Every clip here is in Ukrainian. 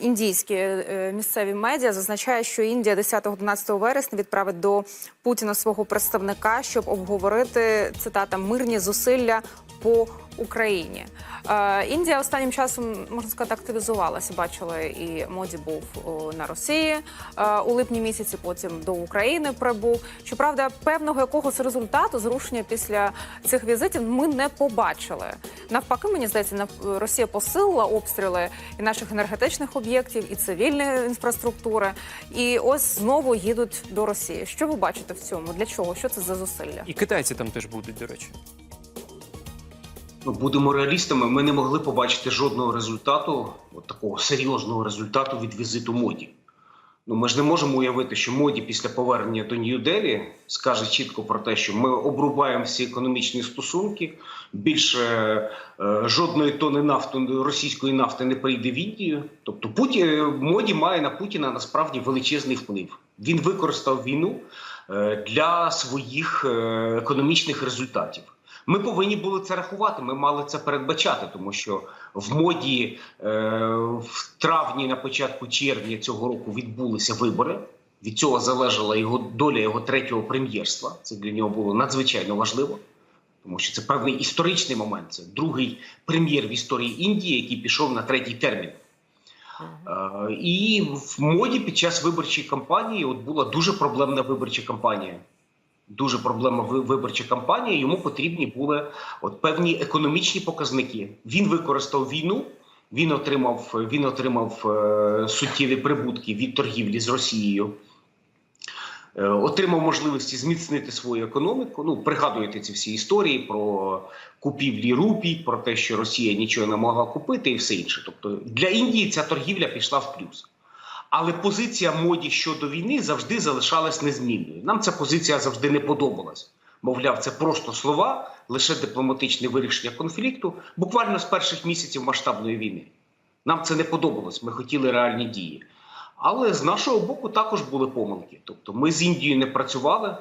індійські е, місцеві медіа зазначає, що Індія 10-11 вересня відправить до Путіна свого представника, щоб обговорити цитата мирні зусилля по Україні. Е, Індія останнім часом можна сказати активізувалася. Бачили, і моді був на Росії е, у липні місяці. Потім до України прибув. Щоправда, певного якогось результату зрушення після цих візитів ми не побачили. Навпаки, мені здається, нав- Росія посилила обстріли і наших енергетичних об'єктів, і цивільної інфраструктури. І ось знову їдуть до Росії. Що ви бачите в цьому? Для чого? Що це за зусилля? І китайці там теж будуть, до речі. Ну, будемо реалістами. Ми не могли побачити жодного результату, от такого серйозного результату від візиту моді. Ну, ми ж не можемо уявити, що моді після повернення до Нью-Делі скаже чітко про те, що ми обрубаємо всі економічні стосунки. Більше е, жодної тони нафти російської нафти не прийде в Індію. Тобто Путін моді має на Путіна насправді величезний вплив. Він використав війну е, для своїх е, економічних результатів. Ми повинні були це рахувати. Ми мали це передбачати, тому що в моді е, в травні, на початку червня цього року відбулися вибори. Від цього залежала його доля його третього прем'єрства. Це для нього було надзвичайно важливо, тому що це певний історичний момент. Це другий прем'єр в історії Індії, який пішов на третій термін. Е, І в моді під час виборчої кампанії от була дуже проблемна виборча кампанія. Дуже проблемна ви- виборча кампанія. Йому потрібні були от певні економічні показники. Він використав війну. Він отримав він отримав е, суттєві прибутки від торгівлі з Росією. Е, Отримав можливості зміцнити свою економіку. Ну, пригадуєте ці всі історії про купівлі рупій, про те, що Росія нічого не могла купити, і все інше. Тобто для Індії ця торгівля пішла в плюс. Але позиція моді щодо війни завжди залишалась незмінною. Нам ця позиція завжди не подобалась. Мовляв, це просто слова, лише дипломатичне вирішення конфлікту, буквально з перших місяців масштабної війни. Нам це не подобалось. Ми хотіли реальні дії. Але з нашого боку також були помилки. Тобто, ми з Індією не працювали.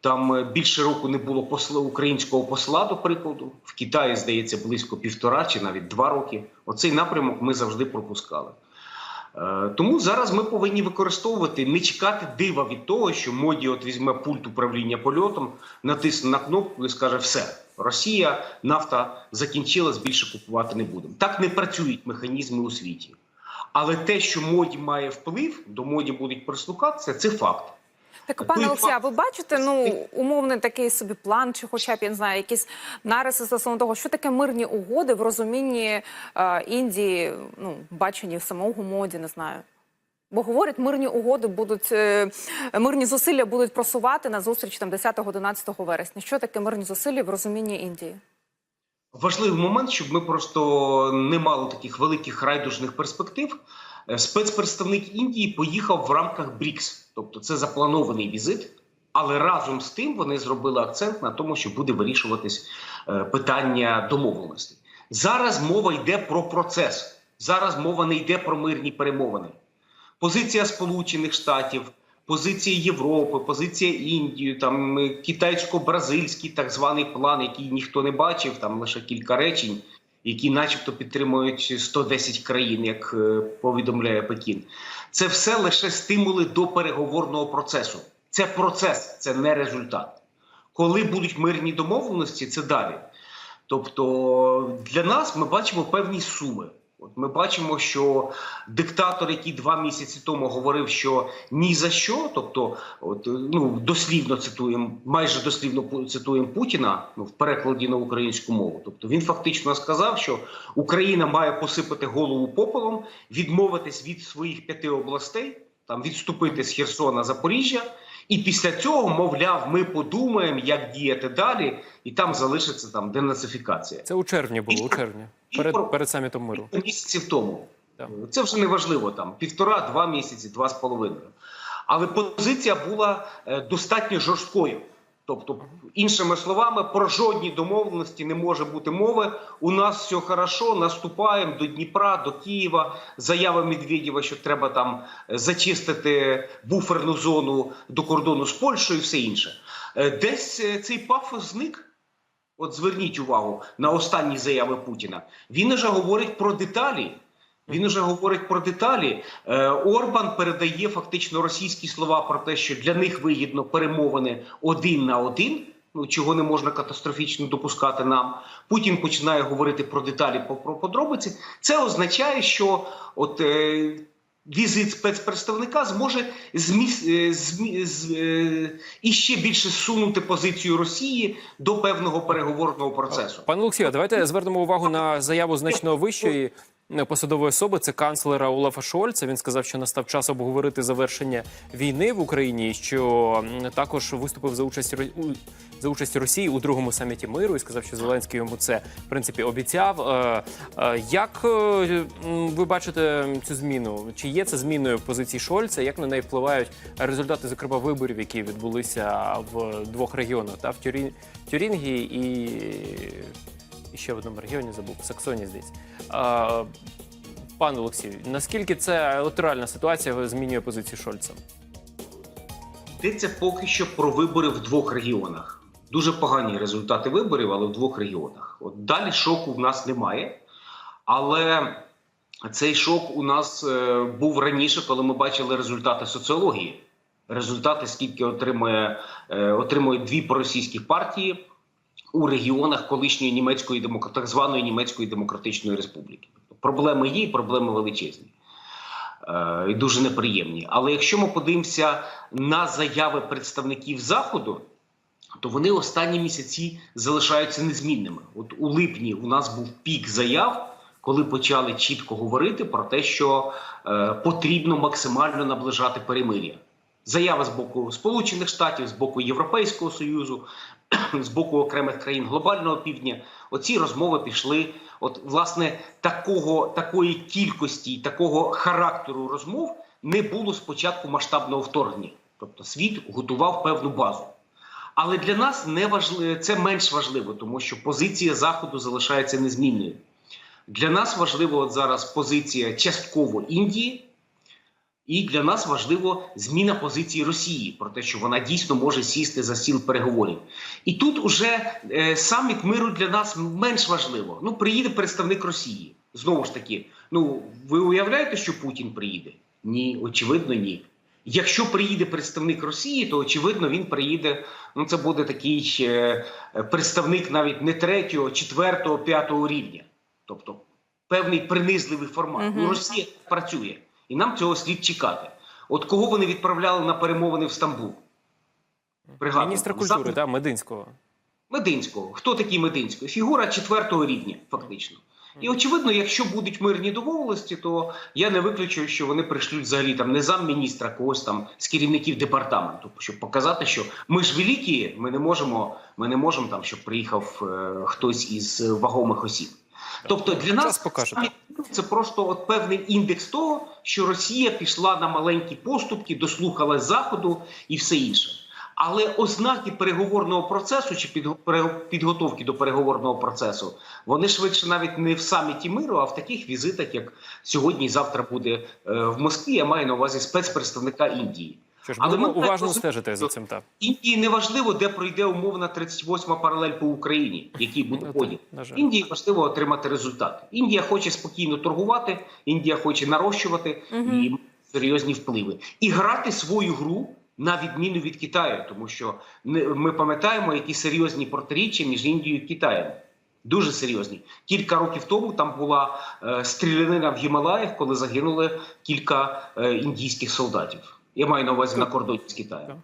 Там е, більше року не було посла українського посла, до прикладу. В Китаї, здається, близько півтора чи навіть два роки. Оцей напрямок ми завжди пропускали. Е, Тому зараз ми повинні використовувати, не чекати дива від того, що моді от візьме пульт управління польотом, натисне на кнопку і скаже: все, Росія, нафта закінчилась, більше купувати не будемо. Так не працюють механізми у світі. Але те, що моді має вплив, до моді будуть прислухатися, це факт. Так, пане а факт- ви бачите ну умовний такий собі план, чи хоча б я не знаю, якісь нариси стосовно того, що таке мирні угоди в розумінні е, Індії, ну баченні самого моді, не знаю. Бо говорять, мирні угоди будуть е, мирні зусилля будуть просувати на зустріч там 10-11 вересня. Що таке мирні зусилля в розумінні Індії? Важливий момент, щоб ми просто не мали таких великих райдужних перспектив. Е, Спецпредставник Індії поїхав в рамках БРІКС, тобто це запланований візит. Але разом з тим вони зробили акцент на тому, що буде вирішуватись е, питання домовленостей. Зараз мова йде про процес. Зараз мова не йде про мирні перемовини. Позиція Сполучених Штатів, позиція Європи, позиція Індії, там е, китайсько-бразильський так званий план, який ніхто не бачив, там лише кілька речень, які, начебто, підтримують 110 країн, як е, повідомляє Пекін. Це все лише стимули до переговорного процесу. Це процес, це не результат. Коли будуть мирні домовленості, це далі. Тобто для нас ми бачимо певні суми. От ми бачимо, що диктатор, який два місяці тому говорив, що ні за що, тобто, от ну дослівно цитуємо, майже дослівно цитуємо Путіна ну, в перекладі на українську мову. Тобто він фактично сказав, що Україна має посипати голову попелом, відмовитись від своїх п'яти областей, там відступити з Херсона Запоріжжя. І після цього, мовляв, ми подумаємо, як діяти далі, і там залишиться там денацифікація. Це у червні було, у червні. Перед, перед самітом миру. Місяців тому. Так. Це вже не важливо там півтора-два місяці, два з половиною. Але позиція була е, достатньо жорсткою. Тобто, іншими словами, про жодні домовленості не може бути мови. У нас все хорошо, наступаємо до Дніпра, до Києва. Заява Медведєва, що треба там е, зачистити буферну зону до кордону з Польщею, і все інше. Е, Десь е, цей пафос зник. От зверніть увагу на останні заяви Путіна. Він уже говорить про деталі. Він уже говорить про деталі. Е, Орбан передає фактично російські слова про те, що для них вигідно перемовини один на один. Ну чого не можна катастрофічно допускати нам. Путін починає говорити про деталі про подробиці. Це означає, що от е, візит спецпредставника зможе зміс, е, змі, е, іще більше сунути позицію Росії до певного переговорного процесу. Пане Олексію, давайте звернемо увагу на заяву значно вищої посадової особи. Це канцлера Олафа Шольца. Він сказав, що настав час обговорити завершення війни в Україні, що також виступив за участь за участі Росії у другому саміті миру і сказав, що Зеленський йому це в принципі обіцяв. Е, е, Як е, ви бачите цю зміну? Чи є це зміною позиції Шольца? Як на неї впливають результати, зокрема виборів, які відбулися в двох регіонах, та в Тюрін... Тюрінгії і і ще в одному регіоні забув Саксонії, здається. Пане Олексію, наскільки це електоральна ситуація змінює позицію Шольца? Йдеться поки що про вибори в двох регіонах. Дуже погані результати виборів, але в двох регіонах. От далі шоку в нас немає. Але цей шок у нас е, був раніше, коли ми бачили результати соціології. Результати, скільки отримує, е, отримують дві проросійські партії у регіонах колишньої німецької так званої німецької демократичної республіки. Проблеми є, проблеми величезні. Е, і дуже неприємні. Але якщо ми подивимося на заяви представників заходу, то вони останні місяці залишаються незмінними. От у липні у нас був пік заяв, коли почали чітко говорити про те, що е, потрібно максимально наближати перемир'я. Заяви з боку Сполучених Штатів, з боку Європейського Союзу, з боку окремих країн глобального півдня. Оці розмови пішли. От, власне, такого, такої кількості, такого характеру розмов не було з початку масштабного вторгнення. Тобто світ готував певну базу. Але для нас не важливо, це менш важливо, тому що позиція Заходу залишається незмінною. Для нас важливо от зараз позиція частково Індії, і для нас важливо зміна позиції Росії про те, що вона дійсно може сісти за стіл переговорів. І тут уже е, саміт миру для нас менш важливо. Ну, приїде представник Росії. Знову ж таки, ну ви уявляєте, що Путін приїде? Ні, очевидно, ні. Якщо приїде представник Росії, то очевидно він приїде. Ну це буде такий е, представник навіть не третього, четвертого, п'ятого рівня, тобто певний принизливий формат. Мгм. Ну Росія працює, і нам цього слід чекати. От кого вони відправляли на перемовини в Стамбул? Пригадуємо. Міністра культури, Зам- да, Мединського. Мединського. Хто такий Мединський? Фігура четвертого рівня, фактично. І очевидно, якщо будуть мирні домовленості, то я не виключую, що вони прийшлють взагалі там не замміністра, когось там з керівників департаменту, щоб показати, що ми ж великі, ми не можемо, ми не можемо там, щоб приїхав е, хтось із вагомих осіб. Тобто для нас покаже, це просто от певний індекс того, що Росія пішла на маленькі поступки, дослухалась заходу і все інше. Але ознаки переговорного процесу чи підго- підготовки до переговорного процесу вони швидше навіть не в саміті миру, а в таких візитах, як сьогодні і завтра буде е, в Москві. Я маю на увазі спецпредставника Індії. Що ж, Але будемо ми уважно стежити за цим. Так. Індії не важливо, де пройде умовна 38-ма паралель по Україні, який буде Ну, поділ. Індії важливо отримати результати. Індія хоче спокійно торгувати, Індія хоче нарощувати Мгм. і серйозні впливи і грати свою гру. На відміну від Китаю, тому що ми пам'ятаємо, які серйозні протиріччя між Індією і Китаєм. Дуже серйозні. Кілька років тому там була е, стрілянина в Гімалаях, коли загинули кілька е, індійських солдатів. Я маю на увазі на кордоні з Китаєм.